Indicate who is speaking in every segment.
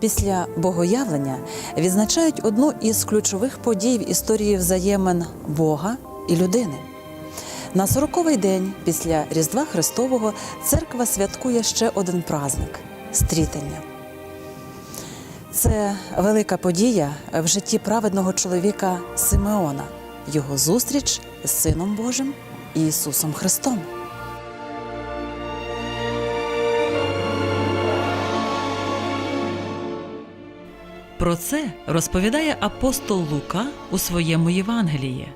Speaker 1: Після богоявлення відзначають одну із ключових подій в історії взаємин Бога і людини. На сороковий день після Різдва Христового церква святкує ще один праздник стрітення. Це велика подія в житті праведного чоловіка Симеона, його зустріч з Сином Божим Ісусом Христом. Про це розповідає апостол Лука у своєму Євангелії.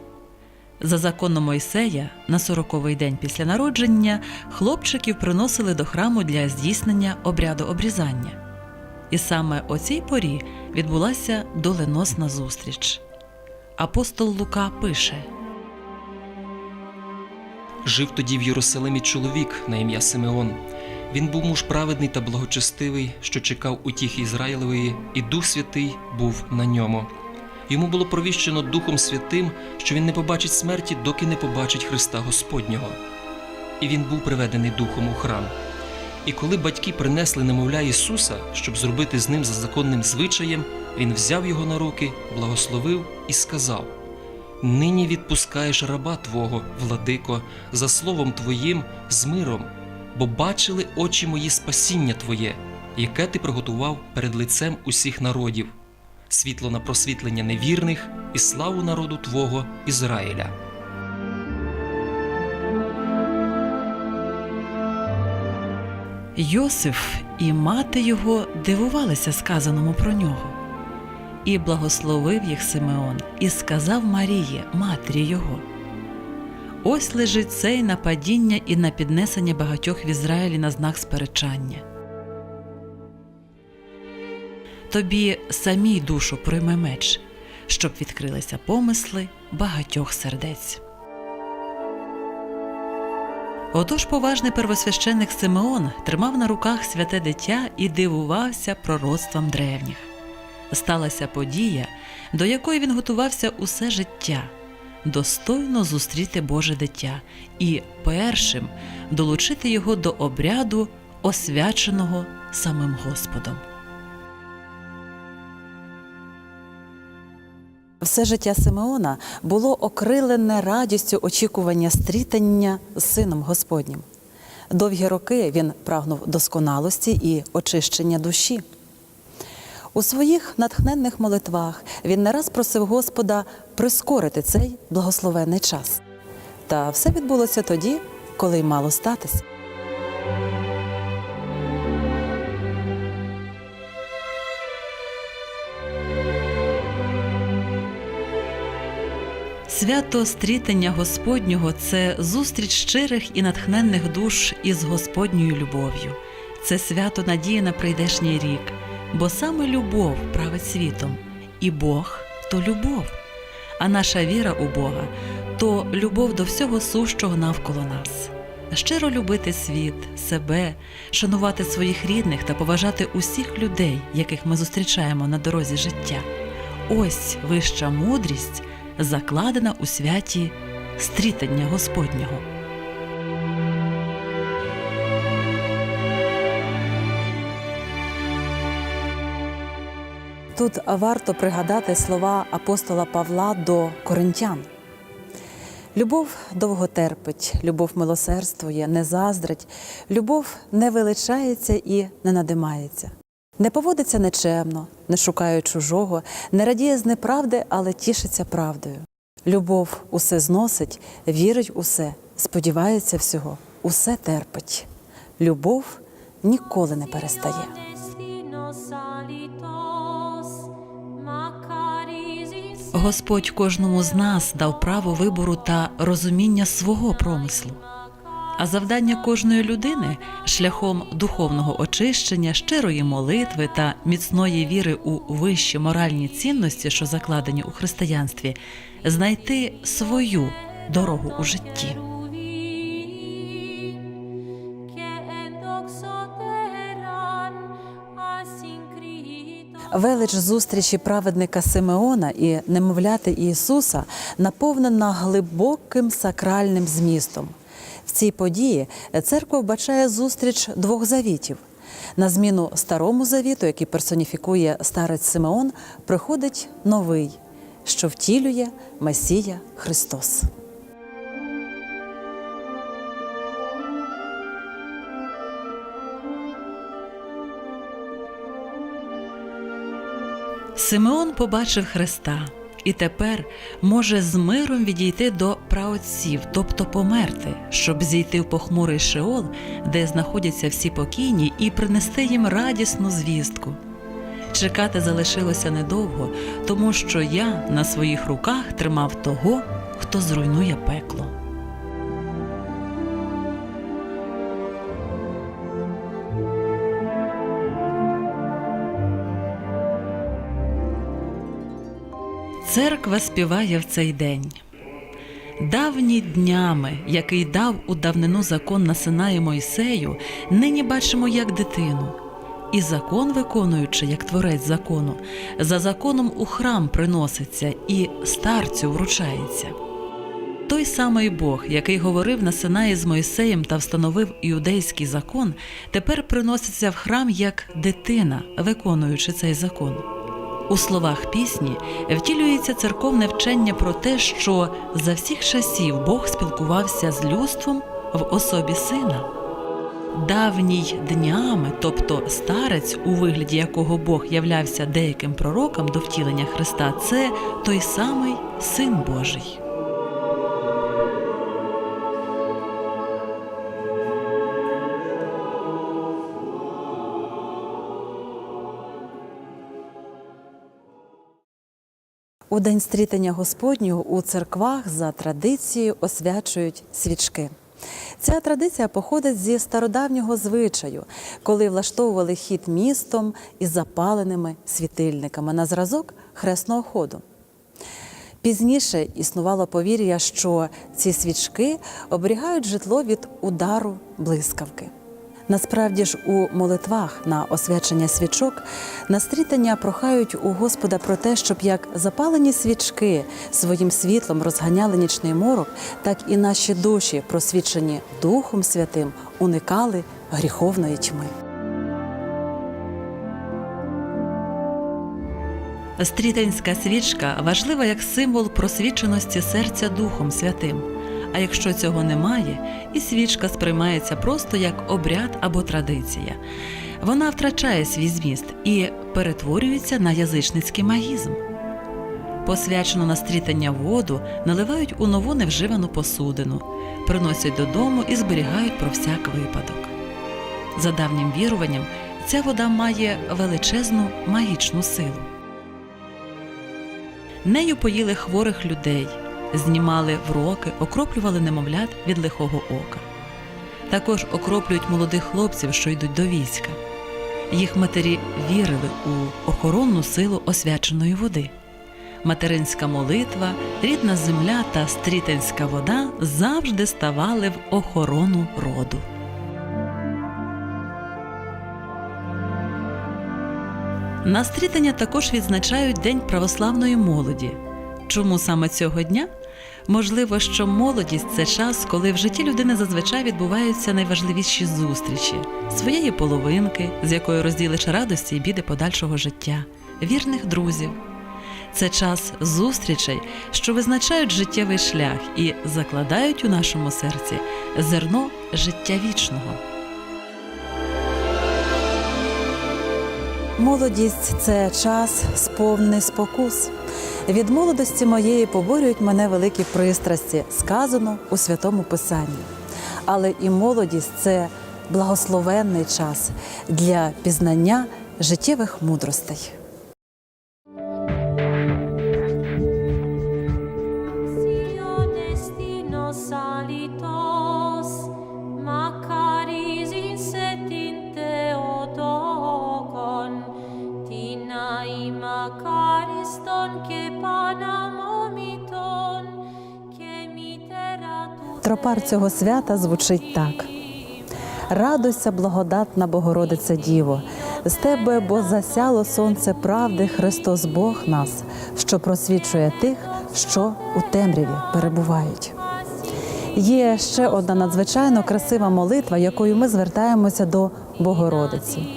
Speaker 1: За законом Мойсея, на сороковий день після народження хлопчиків приносили до храму для здійснення обряду обрізання. І саме о цій порі відбулася доленосна зустріч. Апостол Лука пише:
Speaker 2: Жив тоді в Єрусалимі чоловік на ім'я Симеон. Він був муж праведний та благочестивий, що чекав утіхи Ізраїлевої, і Дух Святий був на ньому. Йому було провіщено Духом Святим, що він не побачить смерті, доки не побачить Христа Господнього. І він був приведений Духом у храм. І коли батьки принесли немовля Ісуса, щоб зробити з ним за законним звичаєм, він взяв його на руки, благословив і сказав: Нині відпускаєш раба Твого, владико, за словом Твоїм з миром, бо бачили очі мої спасіння Твоє, яке ти приготував перед лицем усіх народів, світло на просвітлення невірних і славу народу Твого Ізраїля.
Speaker 1: Йосиф і мати його дивувалися сказаному про нього. І благословив їх Симеон, і сказав Марії, матері його. Ось лежить цей на падіння і на піднесення багатьох в Ізраїлі на знак сперечання. Тобі самій душу прийме меч, щоб відкрилися помисли багатьох сердець. Отож поважний первосвященник Симеон тримав на руках святе дитя і дивувався пророцтвам древніх. Сталася подія, до якої він готувався усе життя достойно зустріти Боже дитя і першим долучити його до обряду, освяченого самим Господом. Все життя Симеона було окрилене радістю очікування стрітання з сином Господнім. Довгі роки він прагнув досконалості і очищення душі. У своїх натхненних молитвах він не раз просив Господа прискорити цей благословенний час. Та все відбулося тоді, коли й мало статись. Свято стрітення Господнього це зустріч щирих і натхненних душ із Господньою любов'ю. Це свято надії на прийдешній рік, бо саме любов править світом, і Бог то любов. А наша віра у Бога то любов до всього сущого навколо нас. Щиро любити світ, себе, шанувати своїх рідних та поважати усіх людей, яких ми зустрічаємо на дорозі життя. Ось вища мудрість закладена у святі стрітання Господнього. Тут варто пригадати слова апостола Павла до коринтян. Любов довго терпить, любов милосердствує, не заздрить, любов не величається і не надимається. Не поводиться нечемно, не шукає чужого, не радіє з неправди, але тішиться правдою. Любов усе зносить, вірить усе, сподівається всього, усе терпить. Любов ніколи не перестає. Господь кожному з нас дав право вибору та розуміння свого промислу. А завдання кожної людини шляхом духовного очищення, щирої молитви та міцної віри у вищі моральні цінності, що закладені у християнстві, знайти свою дорогу у житті. Велич зустрічі праведника Симеона і немовляти Ісуса наповнена глибоким сакральним змістом. В цій події церква вбачає зустріч двох завітів
Speaker 3: На зміну старому завіту, який персоніфікує старець Симеон, приходить новий, що втілює Месія Христос.
Speaker 1: Симеон побачив Христа і тепер може з миром відійти до праотців, тобто померти, щоб зійти в похмурий Шеол, де знаходяться всі покійні, і принести їм радісну звістку. Чекати залишилося недовго, тому що я на своїх руках тримав того, хто зруйнує пекло. Церква співає в цей день. Давні днями, який дав у давнину закон на Синаї Мойсею, нині бачимо як дитину. І закон, виконуючи, як творець закону, за законом у храм приноситься і старцю вручається. Той самий Бог, який говорив на Синаї з Мойсеєм та встановив іудейський закон, тепер приноситься в храм як дитина, виконуючи цей закон. У словах пісні втілюється церковне вчення про те, що за всіх часів Бог спілкувався з людством в особі сина. Давній днями, тобто старець, у вигляді якого Бог являвся деяким пророком до втілення Христа, це той самий Син Божий.
Speaker 3: У день стрітення Господнього у церквах за традицією освячують свічки. Ця традиція походить зі стародавнього звичаю, коли влаштовували хід містом із запаленими світильниками на зразок хресного ходу. Пізніше існувало повір'я, що ці свічки оберігають житло від удару блискавки. Насправді ж у молитвах на освячення свічок на стрітання прохають у Господа про те, щоб як запалені свічки своїм світлом розганяли нічний морок, так і наші душі, просвічені Духом Святим, уникали гріховної тьми.
Speaker 1: Стрітинська свічка важлива як символ просвіченості серця Духом Святим. А якщо цього немає, і свічка сприймається просто як обряд або традиція. Вона втрачає свій зміст і перетворюється на язичницький магізм. Посвячену на стрітання воду наливають у нову невживану посудину, приносять додому і зберігають про всяк випадок. За давнім віруванням, ця вода має величезну магічну силу. Нею поїли хворих людей, знімали вроки, окроплювали немовлят від лихого ока. Також окроплюють молодих хлопців, що йдуть до війська. Їх матері вірили у охоронну силу освяченої води. Материнська молитва, рідна земля та стрітинська вода завжди ставали в охорону роду. На стрітання також відзначають День православної молоді. Чому саме цього дня? Можливо, що молодість це час, коли в житті людини зазвичай відбуваються найважливіші зустрічі своєї половинки, з якою розділиш радості і біди подальшого життя, вірних друзів. Це час зустрічей, що визначають життєвий шлях і закладають у нашому серці зерно життя вічного.
Speaker 3: Молодість це час сповнений спокус. Від молодості моєї поборюють мене великі пристрасті, сказано у святому Писанні. Але і молодість це благословенний час для пізнання життєвих мудростей. Тропар цього свята звучить так: Радуйся, благодатна Богородице Діво, з тебе, бо засяло сонце правди, Христос Бог нас, що просвічує тих, що у темряві перебувають. Є ще одна надзвичайно красива молитва, якою ми звертаємося до Богородиці.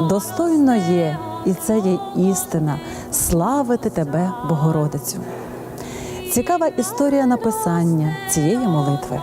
Speaker 3: достойно є, і це є істина, славити тебе, Богородицю. Цікава історія написання цієї молитви.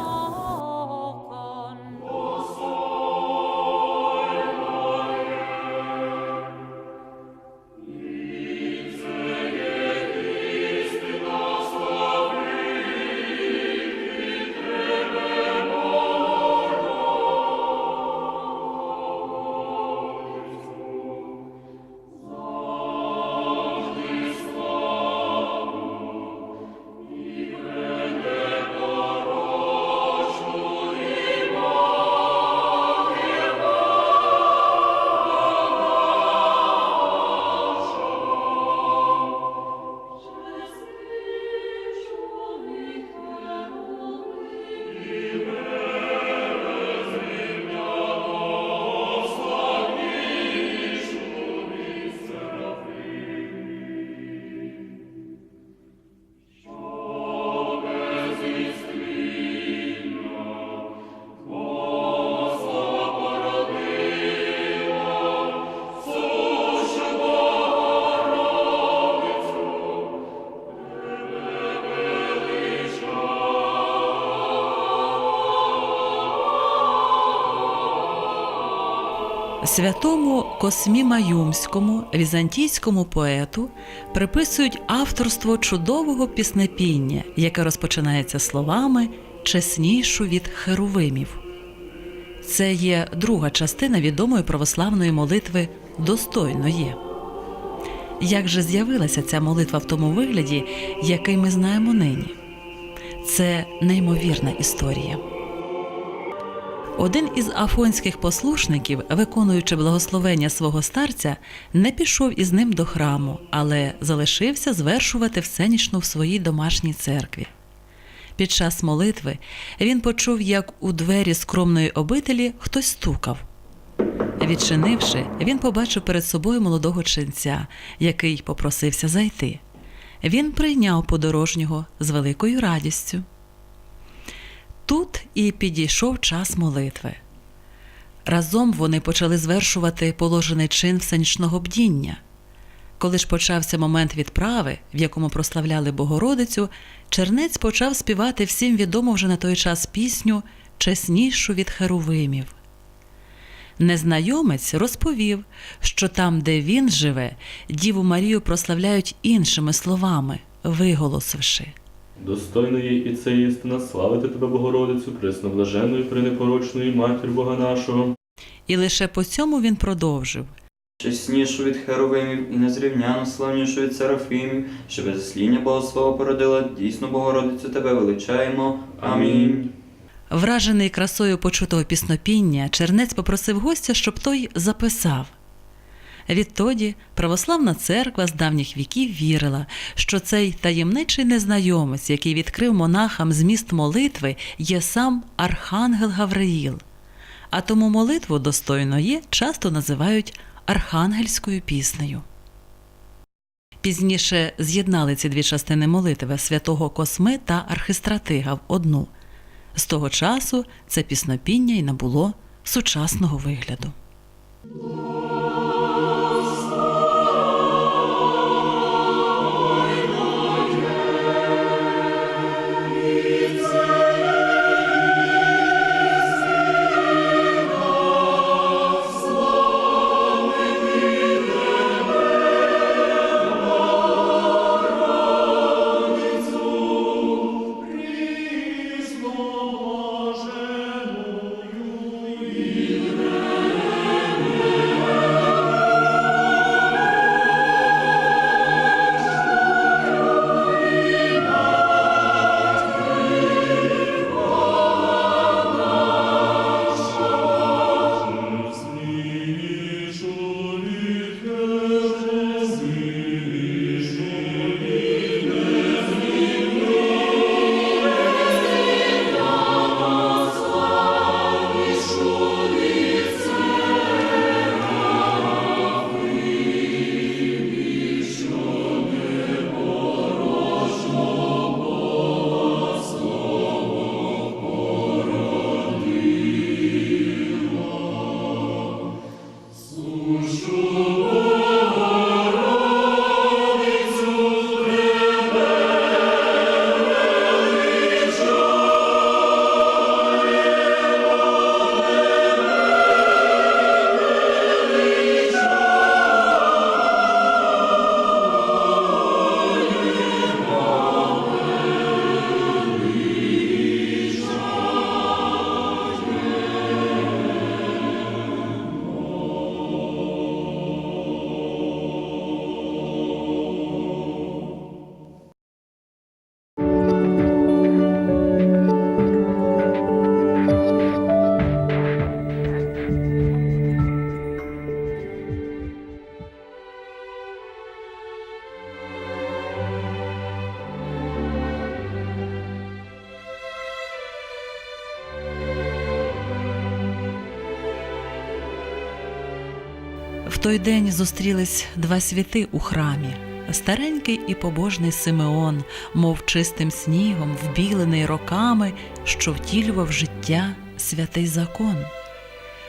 Speaker 1: Святому Космі Маюмському, візантійському поету, приписують авторство чудового піснепіння, яке розпочинається словами чеснішу від херувимів. Це є друга частина відомої православної молитви Достойно є. Як же з'явилася ця молитва в тому вигляді, який ми знаємо нині? Це неймовірна історія. Один із афонських послушників, виконуючи благословення свого старця, не пішов із ним до храму, але залишився звершувати всенічну в своїй домашній церкві. Під час молитви він почув, як у двері скромної обителі хтось стукав. Відчинивши, він побачив перед собою молодого ченця, який попросився зайти. Він прийняв подорожнього з великою радістю. Тут і підійшов час молитви. Разом вони почали звершувати положений чин всенічного бдіння. Коли ж почався момент відправи, в якому прославляли Богородицю, чернець почав співати всім відому вже на той час пісню чеснішу від херувимів. Незнайомець розповів, що там, де він живе, Діву Марію прославляють іншими словами, виголосивши.
Speaker 4: Достойно є і це істина славити тебе, Богородицю, пресноблаженою, пренепорочною матір Бога нашого.
Speaker 1: І лише по цьому він продовжив.
Speaker 5: Чеснішу від херовимів і незрівняно славнішу від серафимів, що без засління Богослова породила, дійсно Богородицю тебе величаємо. Амінь.
Speaker 1: Вражений красою почутого піснопіння, чернець попросив гостя, щоб той записав. Відтоді православна церква з давніх віків вірила, що цей таємничий незнайомець, який відкрив монахам зміст молитви, є сам Архангел Гавриїл. А тому молитву достойно є часто називають архангельською піснею. Пізніше з'єднали ці дві частини молитви святого Косми та архистратига в одну. З того часу це піснопіння й набуло сучасного вигляду. В той день зустрілись два світи у храмі. Старенький і побожний Симеон, мов чистим снігом, вбілений роками, що втілював життя святий закон,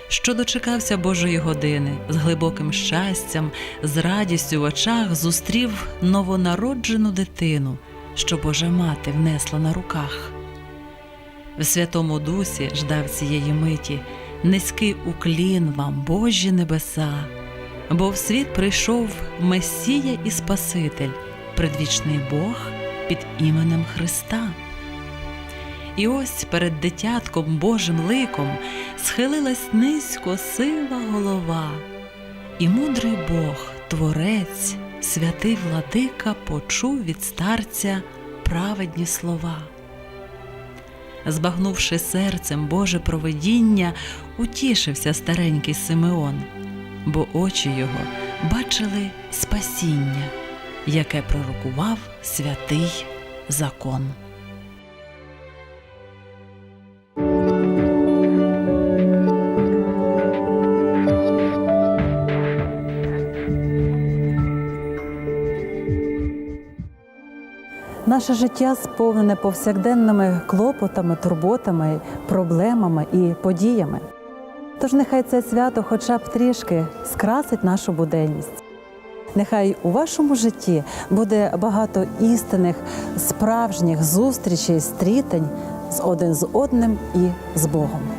Speaker 1: що дочекався Божої години, з глибоким щастям, з радістю в очах зустрів новонароджену дитину, що Божа мати внесла на руках. В Святому Дусі ждав цієї миті низький уклін вам, Божі небеса, бо в світ прийшов Месія і Спаситель, предвічний Бог під іменем Христа. І ось перед дитятком Божим ликом схилилась низько сива голова, і мудрий Бог, Творець, святий владика почув від старця праведні слова. Збагнувши серцем Боже провидіння, утішився старенький Симеон, бо очі його бачили спасіння, яке пророкував святий закон.
Speaker 3: Наше життя сповнене повсякденними клопотами, турботами, проблемами і подіями. Тож нехай це свято хоча б трішки скрасить нашу буденність. Нехай у вашому житті буде багато істинних, справжніх зустрічей, стрітень з один з одним і з Богом.